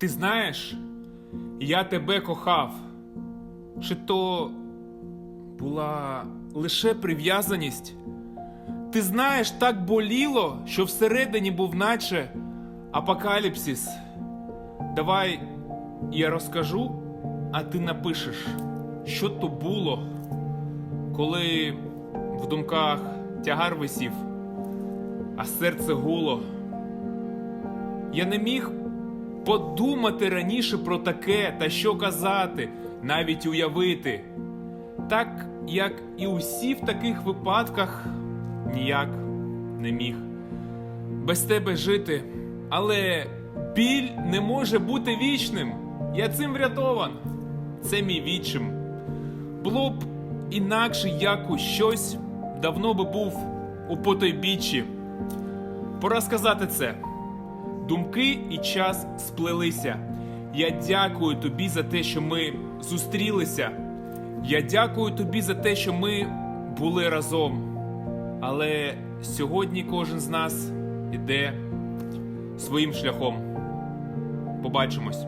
Ти знаєш, я тебе кохав. Чи то була лише прив'язаність? Ти знаєш, так боліло, що всередині був наче апокаліпсис. Давай я розкажу, а ти напишеш, що то було, коли в думках тягар висів, а серце гуло. Я не міг подумати раніше про таке та що казати, навіть уявити. Так як і усі в таких випадках ніяк не міг без тебе жити. Але біль не може бути вічним. Я цим врятован. Це мій відчим. Було б інакше якось щось, давно би був у потойбіччі. Пора сказати це. Думки і час сплелися. Я дякую тобі за те, що ми зустрілися. Я дякую тобі за те, що ми були разом. Але сьогодні кожен з нас іде своїм шляхом. Побачимось.